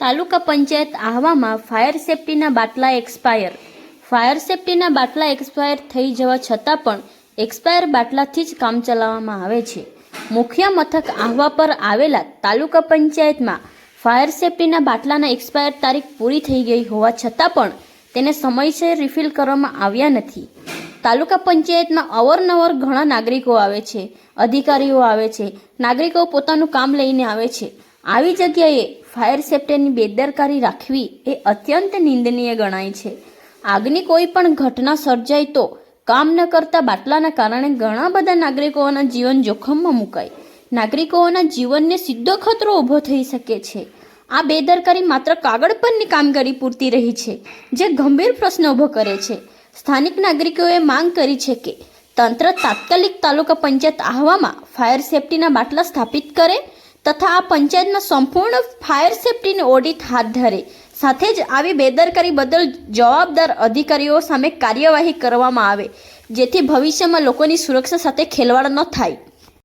તાલુકા panchayat આહવામાં fire સેફટીના બાટલા expire. Fire સેફટીના બાટલા expire થઈ જવા છતાં પણ એક્સપાયર બાટલાથી જ કામ ચલાવવામાં આવે છે. મુખ્ય મથક આહવા પર આવેલા તાલુકા પંચાયતમાં ફાયર સેફટીના બાટલાના એક્સપાયર તારીખ પૂરી થઈ ગઈ હોવા છતાં પણ તેને સમયસર રિફિલ કરવામાં આવ્યા નથી. તાલુકા પંચાયતમાં અવારનવાર ઘણા નાગરિકો આવે છે, અધિકારીઓ આવે છે, નાગરિકો પોતાનું કામ લઈને આવે છે. આવી જગ્યાએ ફાયર સેફ્ટીની બેદરકારી રાખવી એ અત્યંત નિંદનીય ગણાય છે. આગની કોઈ પણ ઘટના સર્જાય તો કામ ન કરતા બાટલાના કારણે ઘણા બધા નાગરિકોના જીવન જોખમમાં મુકાય. નાગરિકોના જીવનને સીધો ખતરો ઊભો થઈ શકે છે. આ બેદરકારી માત્ર કાગળ પરની કામગીરી પૂરતી રહી છે, જે ગંભીર પ્રશ્ન ઊભો કરે છે. સ્થાનિક નાગરિકોએ માંગ કરી છે કે તંત્ર તાત્કાલિક તાલુકા પંચાયત આહવામાં ફાયર સેફ્ટીના બાટલા સ્થાપિત કરે તથા આ પંચાયતમાં સંપૂર્ણ ફાયર સેફટીની ઓડિટ હાથ ધરે. સાથે જ આવી બેદરકારી બદલ જવાબદાર અધિકારીઓ સામે કાર્યવાહી કરવામાં આવે, જેથી ભવિષ્યમાં લોકોની સુરક્ષા સાથે ખેલવાડ ન થાય.